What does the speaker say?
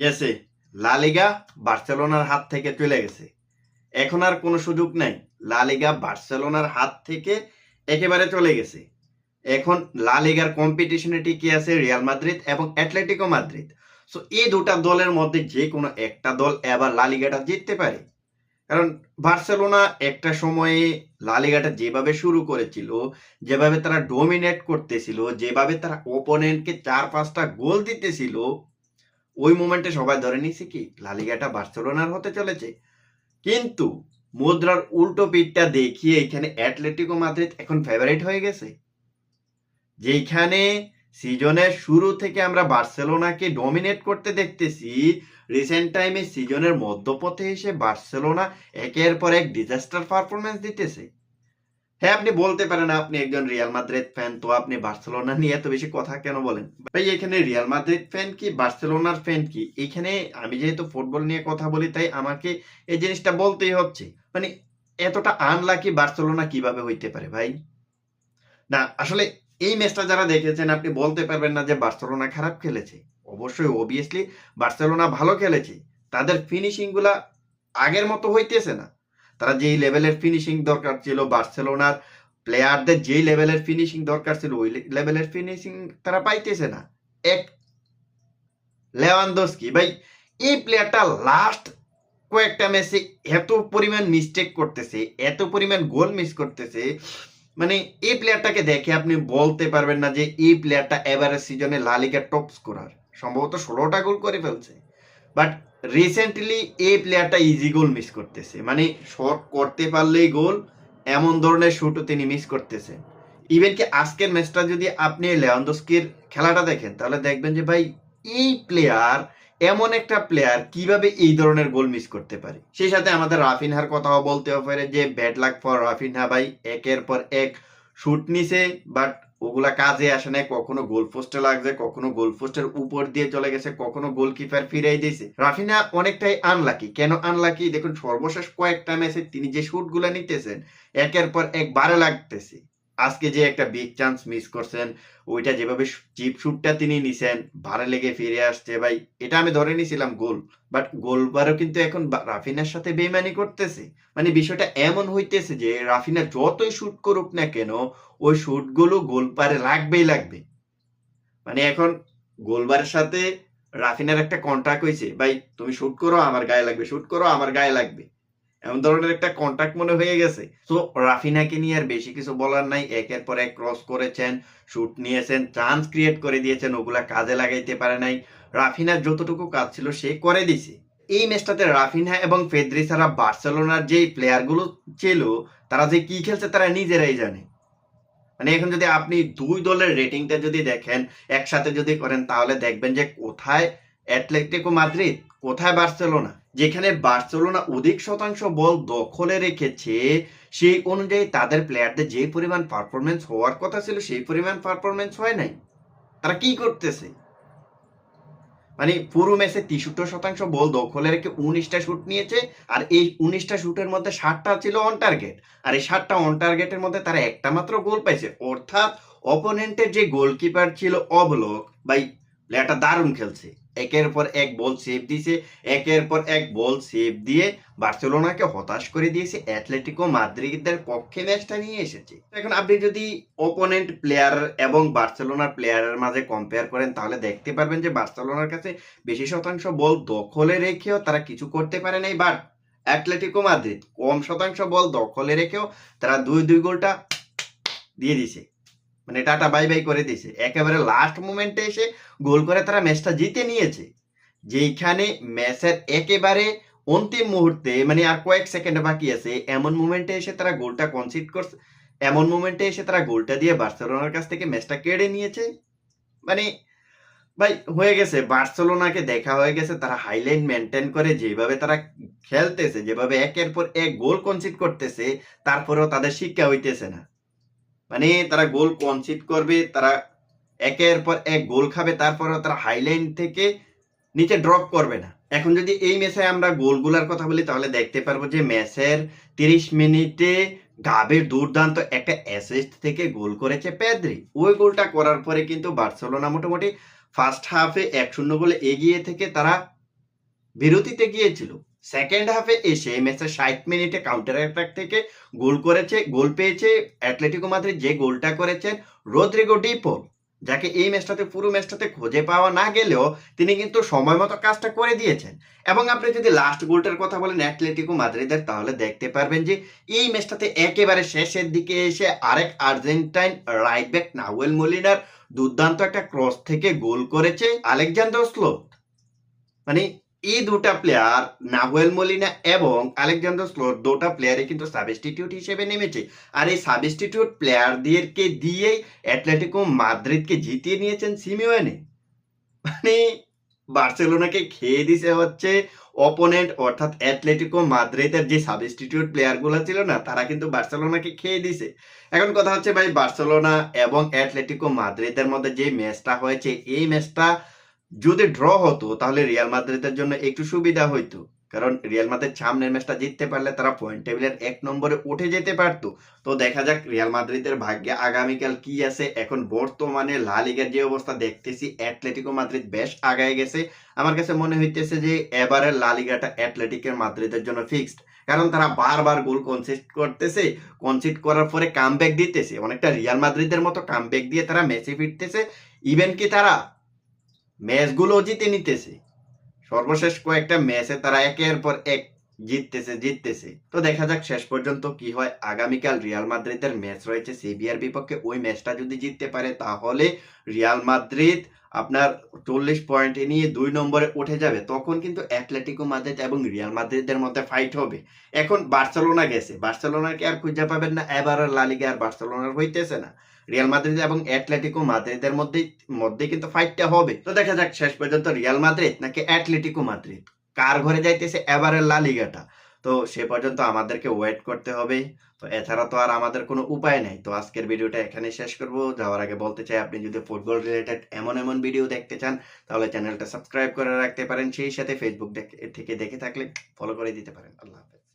গেছে। লা লিগা বার্সেলোনার হাত থেকে চলে গেছে। এখন আর কোনো সুযোগ নাই। লা লিগা বার্সেলোনার হাত থেকে একেবারে চলে গেছে। এখন লা লিগার কম্পিটিশনে টিকে আছে? রিয়াল মাদ্রিদ এবং অ্যাটলেটিকো মাদ্রিদ সো এই দুটা দলের মধ্যে যে কোনো একটা দল এবার লা লিগাটা জিততে পারে। কারণ বার্সেলোনা একটা সময়ে লা লিগাটা যেভাবে শুরু করেছিল, যেভাবে তারা ডোমিনেট করতেছিল, যেভাবে তারা ওপোনেন্টকে চার পাঁচটা গোল দিতেছিল ওই মোমেন্টে সবাই ধরে নিয়েছে কি লালিগাটা বার্সেলোনার হতে চলেছে। কিন্তু মুদ্রার উল্টো পিঠটা দেখিয়ে এখানে অ্যাটলেটিকো মাদ্রিদ এখন ফেভারিট হয়ে গেছে। যেখানে সিজনের শুরু থেকে আমরা বার্সেলোনাকে ডমিনেট করতে দেখতেছি রিসেন্ট টাইমে সিজনের মধ্যপথে এসে বার্সেলোনা একের পর এক ডিজাস্টার পারফরমেন্স দিতেছে। হ্যাঁ আপনি বলতে পারেন আপনি একজন রিয়াল মাদ্রিদ ফ্যান তো আপনি বার্সেলোনা নিয়ে এত বেশি কথা কেন বলেন? ভাই, এখানে রিয়াল মাদ্রিদ ফ্যান কি, বার্সেলোনার ফ্যান কি? এখানে আমি যেহেতু ফুটবল নিয়ে কথা বলি, তাই আমাকে এই জিনিসটা বলতেই হচ্ছে। মানে এতটা আনলাকি বার্সেলোনা কীভাবে হইতে পারে ভাই? না, আসলে এই ম্যাচটা যারা দেখেছেন, আপনি বলতে পারবেন না যে বার্সেলোনা খারাপ খেলেছে। অবশ্যই অবভিয়াসলি বার্সেলোনা ভালো খেলেছে। তাদের ফিনিশিংগুলা আগের মতো হইতেছে না। তারা যেই লেভেলের ফিনিশিং দরকার ছিল, বার্সেলোনার প্লেয়ারদের যেই লেভেলের ফিনিশিং দরকার ছিল, ওই লেভেলের ফিনিশিং তারা পাইতেছে না। এক লেওয়ান্দোস্কি ভাই, এই প্লেয়ারটা লাস্ট কয়েকটা ম্যাচে এত পরিমাণ মিস্টেক করতেছে, এত পরিমাণ গোল মিস করতেছে। মানে এই প্লেয়ারটাকে দেখে আপনি বলতে পারবেন না যে এই প্লেয়ারটা এবারের সিজনে লালিগার টপ স্কোরার সম্ভবত ষোলোটা গোল করে ফেলছে। বাট রিসেন্টলি এই প্লেয়ারটা ইজি গোল মিস করতেছে। মানে শট করতে পারলেই গোল এমন ধরনের শুটও তিনি মিস করতেছেন ইভেন কি আজকের ম্যাচটা যদি আপনি লেওয়ান্দস্কির খেলাটা দেখেন, তাহলে দেখবেন যে ভাই, এই প্লেয়ার এমন একটা প্লেয়ার কীভাবে এই ধরনের গোল মিস করতে পারে। সেই সাথে আমাদের রাফিনহার কথাও বলতে পারে যে ব্যাড লাক ফর রাফিনহা ভাই, একের পর এক শুট নিছে বাট ওগুলা কাজে আসে নাই, কখনো গোল পোস্টে লাগছে, কখনো গোল পোস্টের উপর দিয়ে চলে গেছে, কখনো গোলকিপার ফিরাই দিয়েছে। রাফিনা অনেকটাই আনলাকি কেন আনলাকি দেখুন, সর্বশেষ কয়েকটা ম্যাচে তিনি যে শুটগুলা নিতেছেন, একের পর এক বারে লাগতেছে। আজকে যে একটা বিগ চান্স মিস করছেন, ওইটা যেভাবে চিপ শুটটা তিনি নিছেন, ভারে লেগে ফিরে আসছে, ভাই, এটা আমি ধরে নিছিলাম গোল বাট গোলবারও কিন্তু এখন রাফিনার সাথে বেমানি করতেছে। মানে বিষয়টা এমন হইতেছে যে, রাফিনা যতই শুট করুক না কেন, ওই শুটগুলো গোলপারে লাগবেই লাগবে। মানে এখন গোলবারের সাথে রাফিনার একটা কন্ট্রাক্ট হয়েছে ভাই, তুমি শুট করো, আমার গায়ে লাগবে শুট করো, আমার গায়ে লাগবে। এমন ধরনের একটা কন্ট্রাক্ট মনে হয়ে গেছে। সো রাফিনাকে নিয়ে আর বেশি কিছু বলার নাই। একের পর এক ক্রস করেছেন শুট নিয়েছেন চান্স ক্রিয়েট করে দিয়েছেন, ওগুলা কাজে লাগাইতে পারে নাই। রাফিনার যতটুকু কাজ ছিল, সে করে দিছে। এই ম্যাচটাতে রাফিনা এবং ফেদ্রি ছাড়া বার্সেলোনার যে প্লেয়ারগুলো ছিল, তারা যে কি খেলছে তারা নিজেরাই জানে। মানে এখন যদি আপনি দুই দলের রেটিংটা যদি দেখেন, একসাথে যদি করেন, তাহলে দেখবেন যে কোথায় অ্যাটলেটিকো মাদ্রিদ কোথায় বার্সেলোনা যেখানে বার্সেলোনা অধিক শতাংশ বল দখলে রেখেছে, সেই অনুযায়ী তাদের প্লেয়ারদের যে পরিমাণ পারফরমেন্স হওয়ার কথা ছিল, সেই পরিমাণ পারফরমেন্স হয় নাই। তারা কি করতেছে? মানে পুরো ম্যাচে তেষট্টি শতাংশ বল দখলে রেখে উনিশটা শুট নিয়েছে, আর এই উনিশটা শুটের মধ্যে ষাটটা ছিল অন টার্গেট আর এই ষাটটা অন টার্গেটের মধ্যে তারা একটা মাত্র গোল পাইছে। অর্থাৎ অপোনেন্টের যে গোলকিপার ছিল অবলোক বাই প্লেয়ারটা দারুণ খেলছে। একের পর এক বল সেভ দিয়েছে, একের পর এক বল সেভ দিয়ে বার্সেলোনাকে হতাশ করে দিয়েছে অ্যাটলেটিকো মাদ্রিদের পক্ষে ম্যাচটা নিয়ে এসেছে। এখন আপনি যদি অপোনেন্ট প্লেয়ার এবং বার্সেলোনার প্লেয়ারের মাঝে কম্পেয়ার করেন, তাহলে দেখতে পারবেন যে বার্সেলোনার কাছে বেশি শতাংশ বল দখলে রেখেও তারা কিছু করতে পারে নাই বাট অ্যাটলেটিকো মাদ্রিদ কম শতাংশ বল দখলে রেখেও তারা দুই দুই গোলটা দিয়ে দিছে মানে টাটা বাই বাই করে দিয়েছে। একেবারে লাস্ট মোমেন্টে এসে গোল করে তারা ম্যাচটা জিতে নিয়েছে। যেইখানে ম্যাচের একেবারে অন্তিম মুহূর্তে মানে আর কয়েক সেকেন্ড বাকি আছে, এমন মুমেন্টে এসে তারা গোলটা কনসিড করছে, এমন মুমেন্টে এসে তারা গোলটা দিয়ে বার্সেলোনার কাছ থেকে ম্যাচটা কেড়ে নিয়েছে। মানে ভাই, হয়ে গেছে। বার্সেলোনাকে দেখা হয়ে গেছে, তারা হাইলাইন মেনটেন করে, যেভাবে তারা খেলতেছে, যেভাবে একের পর এক গোল কনসিড করতেছে, তারপরেও তাদের শিক্ষা হইতেছে না। মানে তারা গোল কনসিড করবে, তারা একের পর এক গোল খাবে, তারপরেও তারা হাইলাইন থেকে নিচে ড্রপ করবে না। এখন যদি এই ম্যাচে আমরা গোলগুলার কথা বলি, তাহলে দেখতে পারব যে ম্যাচের তিরিশ মিনিটে গাবের দুর্দান্ত একটা অ্যাসিস্ট থেকে গোল করেছে পেদ্রি। ওই গোলটা করার পরে কিন্তু বার্সেলোনা মোটামুটি ফার্স্ট হাফে এক শূন্য গোলে এগিয়ে থেকে তারা বিরতিতে গিয়েছিল। সেকেন্ড হাফে এসে ম্যাচের ষাট মিনিটে কাউন্টার অ্যাটাক থেকে গোল করেছে, গোল পেয়েছে অ্যাটলেটিকো মাদ্রিদ যে গোলটা করেছেন রদ্রিগো ডিপোল যাকে এই ম্যাচটাতে পুরো ম্যাচটাতে খুঁজে পাওয়া না গেলেও তিনি কিন্তু সময় মতো কাজটা করে দিয়েছেন। এবং আপনি যদি লাস্ট গোলটার কথা বলেন অ্যাটলেটিকো মাদ্রিদের তাহলে দেখতে পারবেন যে এই ম্যাচটাতে একেবারে শেষের দিকে এসে আরেক আর্জেন্টাইন রাইট ব্যাক নাওয়েল মলিনার দুর্দান্ত একটা ক্রস থেকে গোল করেছে আলেকজান্ডার স্লোথ মানে এই দুটা প্লেয়ার নাহুয়েল মলিনা এবং আলেকজান্ডার স্লোথ দুটা প্লেয়ারে কিন্তু সাবস্টিটিউট হিসেবে নেমেছে। আর এই সাবস্টিটিউট প্লেয়ারদেরকে দিয়েই অ্যাটলেটিকো মাদ্রিদকে জিতিয়ে নিয়েছেন সিমিওয়ানে মানে বার্সেলোনাকে খেয়ে দিছে হচ্ছে অপোনেন্ট অর্থাৎ অ্যাটলেটিকো মাদ্রিদের যে সাবস্টিটিউট প্লেয়ারগুলো ছিল না, তারা কিন্তু বার্সেলোনাকে খেয়ে দিছে। এখন কথা হচ্ছে ভাই, বার্সেলোনা এবং অ্যাটলেটিকো মাদ্রিদের মধ্যে যে ম্যাচটা হয়েছে, এই ম্যাচটা যদি ড্র হতো, তাহলে রিয়াল মাদ্রিদের জন্য একটু সুবিধা হইতো। কারণ রিয়াল মাদ্রিদ সামনের ম্যাচটা জিততে পারলে তারা পয়েন্ট টেবিলের এক নম্বরে উঠে যেতে পারতো। তো দেখা যাক রিয়াল মাদ্রিদের ভাগ্যে আগামীকাল কি আছে। এখন বর্তমানে লা লিগার যে অবস্থা দেখতেছি অ্যাটলেটিকো মাদ্রিদ বেশ আগায় গেছে। আমার কাছে মনে হইতেছে যে এবারের লা লিগাটা অ্যাটলেটিকের মাদ্রিদের জন্য ফিক্সড কারণ তারা বারবার গোল কনসিস্ট করতেছে। কনসিড করার পরে কামব্যাক দিতেছে। অনেকটা রিয়াল মাদ্রিদের মতো কামব্যাক দিয়ে তারা ম্যাচে ফিরতেছে। ইভেন কি তারা ম্যাচগুলো জিতে নিতেছে। সর্বশেষ কয়েকটা ম্যাচে তারা একের পর এক জিততেছে জিততেছে। তো দেখা যাক শেষ পর্যন্ত কি হয়। আগামীকাল রিয়াল মাদ্রিদের ম্যাচ রয়েছে। সিবিআর বিপক্ষে ওই ম্যাচটা যদি জিততে পারে, তাহলে রিয়াল মাদ্রিদ আপনার চল্লিশ পয়েন্ট নিয়ে দুই নম্বরে উঠে যাবে। তখন কিন্তু অ্যাটলেটিকো মাদ্রিদ এবং রিয়াল মাদ্রিদের মধ্যে ফাইট হবে। এখন বার্সেলোনা গেছে। বার্সেলোনাকে আর খুঁজে পাবেন না। এবার লালিগা আর বার্সেলোনার হইতেছে না। রিয়াল মাদ্রিদ এবং অ্যাটলেটিকো মাদ্রিদের মধ্যে মধ্যে কিন্তু ফাইটটা হবে। তো দেখা যাক শেষ পর্যন্ত রিয়াল মাদ্রিদ নাকি অ্যাটলেটিকো মাদ্রিদ কার ঘরে যাইতেছে? এবারের লা লিগাটা তো সে পর্যন্ত আমাদেরকে ওয়েট করতে হবে। তো এছাড়া তো আর আমাদের কোনো উপায় নেই। তো আজকের ভিডিওটা এখানে শেষ করব। যাওয়ার আগে বলতে চাই, আপনি যদি ফুটবল রিলেটেড এমন এমন ভিডিও দেখতে চান, তাহলে চ্যানেলটা সাবস্ক্রাইব করে রাখতে পারেন। সেই সাথে ফেসবুক থেকে দেখে থাকলে ফলো করে দিতে পারেন। আল্লাহ হাফেজ।